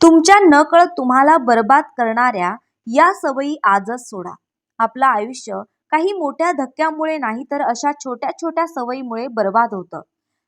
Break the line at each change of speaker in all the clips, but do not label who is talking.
तुमच्या नकळत तुम्हाला बरबाद करणाऱ्या या सवयी आजच सोडा. आपलं आयुष्य काही मोठ्या धक्क्यामुळे नाही तर अशा छोट्या छोट्या सवयीमुळे बर्बाद होतं.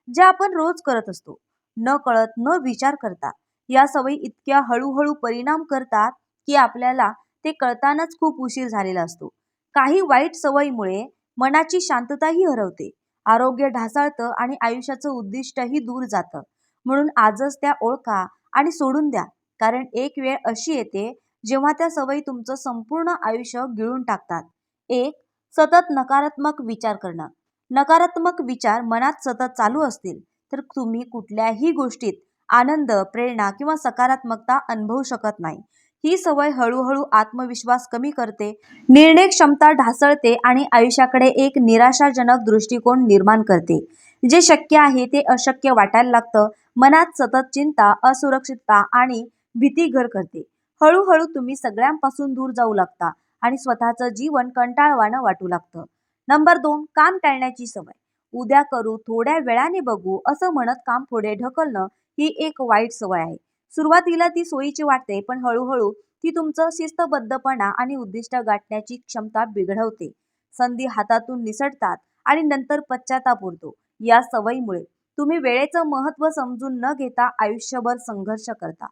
ज्या आपण रोज करत असतो. न कळत न विचार करता. या सवयी इतक्या हळूहळू परिणाम करतात की आपल्याला ते कळतानाच खूप उशीर झालेला असतो. काही वाईट सवयीमुळे मनाची शांतताही हरवते. आरोग्य ढासळतं आणि आयुष्याचं उद्दिष्टही दूर जातं. म्हणून आजच त्या ओळखा आणि सोडून द्या. कारण एक वेळ अशी येते जेव्हा त्या सवयी तुमचं संपूर्ण आयुष्य गिळून टाकतात. एक सतत नकारात्मक विचार करणं. नकारात्मक विचार मनात सतत चालू असतील तर तुम्ही कुठल्याही गोष्टीत आनंद प्रेरणा किंवा सकारात्मकता अनुभवू शकत नाही. ही सवय हळूहळू आत्मविश्वास कमी करते निर्णय क्षमता ढासळते आणि आयुष्याकडे एक निराशाजनक दृष्टिकोन निर्माण करते. जे शक्य आहे ते अशक्य वाटायला लागतं. मनात सतत चिंता असुरक्षितता आणि भीती घर करते. हळूहळू तुम्ही सगळ्यांपासून दूर जाऊ लागता आणि स्वतःचं जीवन कंटाळवाणं वाटू लागतं. नंबर दोन काम टाळण्याची सवय. उद्या करू थोड्या वेळाने बघू असं म्हणत काम पुढे ढकलणं ही एक वाईट सवय आहे. सुरुवातीला ती सोयीची वाटते पण हळूहळू ती तुमचं शिस्तबद्धपणा आणि उद्दिष्ट गाठण्याची क्षमता बिघडवते. संधी हातातून निसटतात आणि नंतर पश्चाताप उरतो. या सवयीमुळे तुम्ही वेळेचं महत्त्व समजून न घेता आयुष्यभर संघर्ष करता.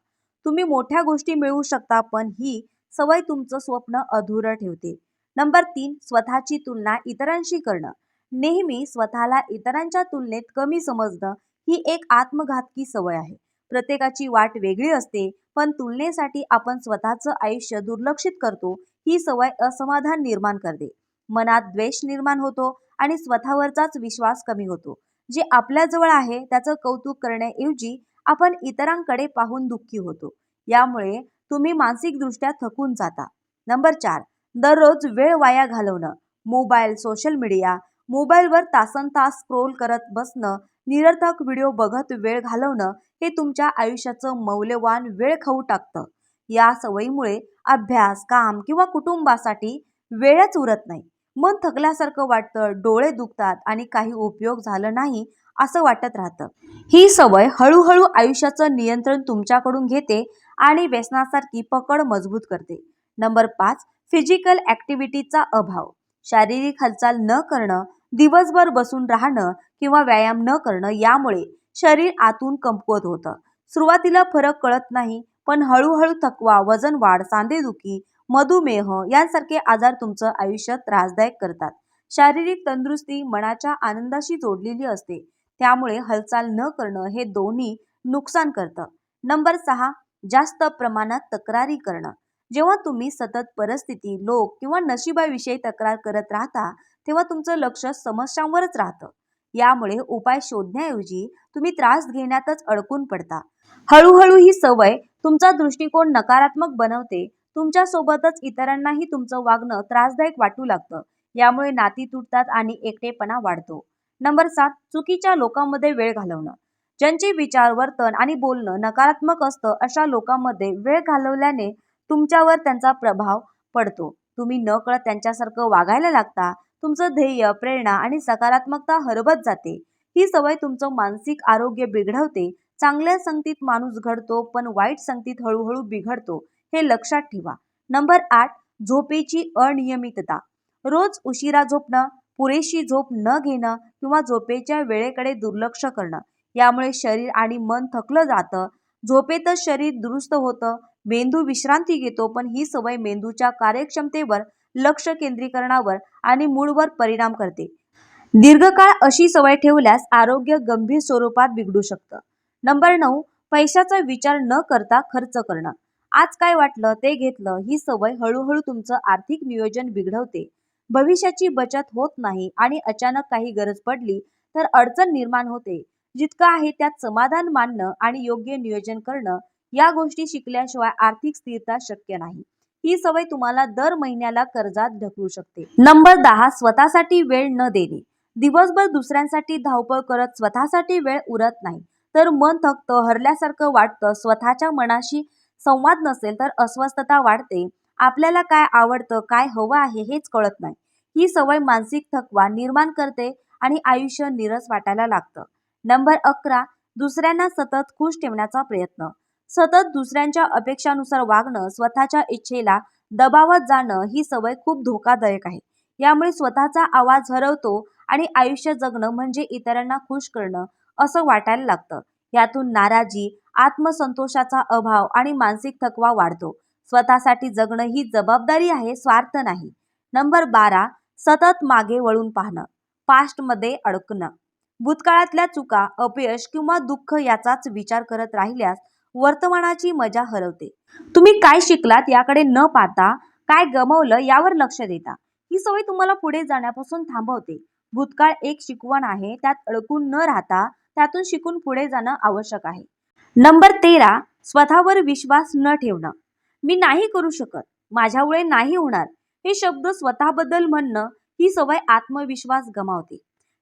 तुम्ही मोठ्या गोष्टी मिळवू शकता पण ही सवय तुमचं स्वप्न अधुरं ठेवते. नंबर तीन स्वतःची तुलना इतरांशी करणं. नेहमी स्वतःला इतरांच्या तुलनेत कमी समजणं ही एक आत्मघातकी सवय आहे. प्रत्येकाची वाट वेगळी असते पण तुलनेसाठी आपण स्वतःचं आयुष्य दुर्लक्षित करतो ही सवय असमाधान निर्माण करते. मनात द्वेष निर्माण होतो आणि स्वतःवरचाच विश्वास कमी होतो. जे आपल्याजवळ आहे त्याचं कौतुक करण्याऐवजी आपण इतरांकडे पाहून दुःखी होतो. यामुळे तुम्ही मानसिकदृष्ट्या थकून जाता. नंबर चार दररोज वेळ वाया घालवणं. मोबाईल सोशल मीडिया मोबाईलवर तासन तास स्क्रोल करत बसणं निरर्थक व्हिडिओ बघत वेळ घालवणं हे तुमच्या आयुष्याचं मौल्यवान वेळ खाऊ टाकतं. या सवयीमुळे अभ्यास काम किंवा कुटुंबासाठी वेळच उरत नाही. मन थकल्यासारखं वाटतं डोळे दुखतात आणि काही उपयोग झालं नाही असं वाटत राहतं. ही सवय हळूहळू आयुष्याचं नियंत्रण तुमच्याकडून घेते आणि व्यसनासारखी पकड मजबूत करते. नंबर पाच फिजिकल ॲक्टिव्हिटीचा अभाव. शारीरिक हालचाल न करणं दिवसभर बसून राहणं किंवा व्यायाम न करणं यामुळे शरीर आतून कमकुवत होतं. सुरुवातीला फरक कळत नाही पण हळूहळू थकवा वजन वाढ सांधेदुखी मधुमेह यांसारखे आजार तुमचं आयुष्य त्रासदायक करतात. शारीरिक तंदुरुस्ती मनाच्या आनंदाशी जोडलेली असते. त्यामुळे हालचाल न करणं हे दोन्ही नुकसान करतं. नंबर सहा जास्त प्रमाणात तक्रारी करणं. जेव्हा तुम्ही सतत परिस्थिती लोक किंवा नशिबाविषयी तक्रार करत राहता तेव्हा तुमचं लक्ष समस्यांवरच राहतं. यामुळे उपाय शोधण्याऐवजी तुम्ही त्रास घेण्यातच अडकून पडता. हळूहळू ही सवय तुमचा दृष्टिकोन नकारात्मक बनवते. तुमच्यासोबतच इतरांनाही तुमचं वागणं त्रासदायक वाटू लागतं. यामुळे नाती तुटतात आणि एकटेपणा वाढतो. नंबर सात चुकीच्या लोकांमध्ये वेळ घालवणं. ज्यांचे विचार वर्तन आणि बोलणं नकारात्मक असतं अशा लोकांमध्ये वेळ घालवल्याने तुमच्यावर त्यांचा प्रभाव पडतो. तुम्ही न कळत त्यांच्यासारखं वागायला लागता. तुमचं ध्येय प्रेरणा आणि सकारात्मकता हरवत जाते. ही सवय तुमचं मानसिक आरोग्य बिघडवते. चांगल्या संगतीत माणूस घडतो पण वाईट संगतीत हळूहळू बिघडतो हे लक्षात ठेवा. नंबर आठ झोपेची अनियमितता. रोज उशिरा झोपणं पुरेशी झोप न घेणं किंवा झोपेच्या वेळेकडे दुर्लक्ष करणं. यामुळे शरीर आणि मन थकलं जातं. झोपेतच शरीर दुरुस्त होतं. मेंदू विश्रांती घेतो पण ही सवय मेंदूच्या कार्यक्षमतेवर लक्ष केंद्रीकरणावर आणि मूडवर परिणाम करते. दीर्घकाळ अशी सवय ठेवल्यास आरोग्य गंभीर स्वरूपात बिघडू शकतं. नंबर नऊ पैशाचा विचार न करता खर्च करणं. आज काय वाटलं ते घेतलं ही सवय हळूहळू तुमचं आर्थिक नियोजन बिघडवते. भविष्याची बचत होत नाही आणि अचानक काही गरज पडली तर अडचण निर्माण होते. जितकं आहे त्यात समाधान मानणं आणि योग्य नियोजन करणं या गोष्टी शिकल्याशिवाय आर्थिक स्थिरता शक्य नाही. ही सवय तुम्हाला दर महिन्याला कर्जात ढकलू शकते. नंबर दहा स्वतःसाठी वेळ न देणे. दिवसभर दुसऱ्यांसाठी धावपळ करत स्वतःसाठी वेळ उरत नाही. तर मन थकतं हरल्यासारखं वाटतं स्वतःच्या मनाशी संवाद नसेल तर अस्वस्थता वाढते. आपल्याला काय आवडतं काय हवं आहे हेच कळत नाही. ही सवय मानसिक थकवा निर्माण करते आणि आयुष्य निरस वाटायला लागतं. नंबर अकरा दुसऱ्यांना सतत खुश ठेवण्याचा प्रयत्न. सतत दुसऱ्यांच्या अपेक्षानुसार वागणं स्वतःच्या इच्छेला दबावत जाणं ही सवय खूप धोकादायक आहे. यामुळे स्वतःचा आवाज हरवतो आणि आयुष्य जगणं म्हणजे इतरांना खुश करणं असं वाटायला लागतं. यातून नाराजी आत्मसंतोषाचा अभाव आणि मानसिक थकवा वाढतो. स्वतःसाठी जगणं ही जबाबदारी आहे स्वार्थ नाही. नंबर बारा सतत मागे वळून पाहणं पास्टमध्ये अडकणं. भूतकाळातल्या चुका अपयश किंवा दुःख याचाच विचार करत राहिल्यास वर्तमानाची मजा हरवते. तुम्ही काय शिकलात याकडे न पाहता? काय गमवलं यावर लक्ष देता. ही सवय तुम्हाला पुढे जाण्यापासून थांबवते. भूतकाळ एक शिकवण आहे त्यात अडकून न राहता त्यातून शिकून पुढे जाणं आवश्यक आहे. नंबर तेरा स्वतःवर विश्वास न ठेवणं. मी नाही करू शकत. माझ्यामुळे नाही होणार. हे शब्द स्वतःबद्दल म्हणणं ही सवय आत्मविश्वास गमावते.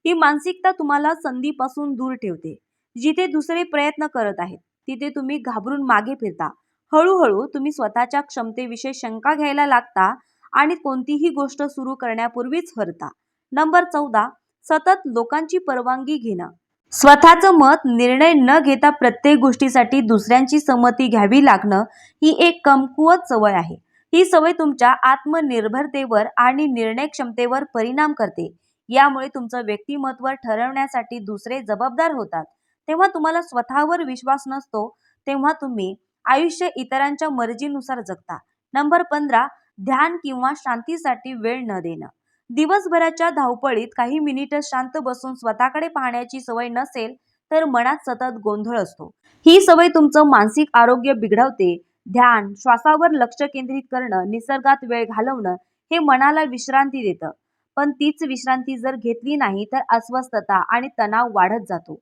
ही मानसिकता तुम्हाला संधीपासून दूर ठेवते. जिथे दुसरे प्रयत्न करत आहेत तिथे तुम्ही घाबरून मागे फिरता. हळूहळू तुम्ही स्वतःच्या क्षमतेविषयी शंका घ्यायला लागता आणि कोणतीही गोष्ट सुरू करण्यापूर्वीच हरता. नंबर चौदा सतत लोकांची परवानगी घेणं. स्वतःचं मत निर्णय न घेता प्रत्येक गोष्टीसाठी दुसऱ्यांची संमती घ्यावी लागणं ही एक कमकुवत सवय आहे. ही सवय तुमच्या आत्मनिर्भरतेवर आणि निर्णय क्षमतेवर परिणाम करते. यामुळे तुमचं व्यक्तिमत्व ठरवण्यासाठी दुसरे जबाबदार होतात. तेव्हा तुम्हाला स्वतःवर विश्वास नसतो तेव्हा तुम्ही आयुष्य इतरांच्या मर्जीनुसार जगता. नंबर पंधरा ध्यान किंवा शांतीसाठी वेळ न देणं. दिवसभराच्या धावपळीत काही मिनिटं शांत बसून स्वतःकडे पाहण्याची सवय नसेल तर मनात सतत गोंधळ असतो. ही सवय तुमचं मानसिक आरोग्य बिघडवते ध्यान श्वासावर लक्ष केंद्रित करणं निसर्गात वेळ घालवणं हे मनाला विश्रांती देतं. पण तीच विश्रांती जर घेतली नाही तर अस्वस्थता आणि तणाव वाढत जातो.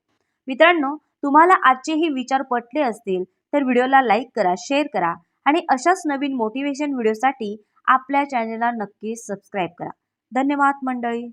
मित्रांनो तुम्हाला आजचे हे विचार पटले असतील तर व्हिडिओला लाईक करा शेअर करा आणि अशाच नवीन मोटिवेशन व्हिडिओसाठी आपल्या चॅनलला नक्की सबस्क्राईब करा. धन्यवाद मंडळी!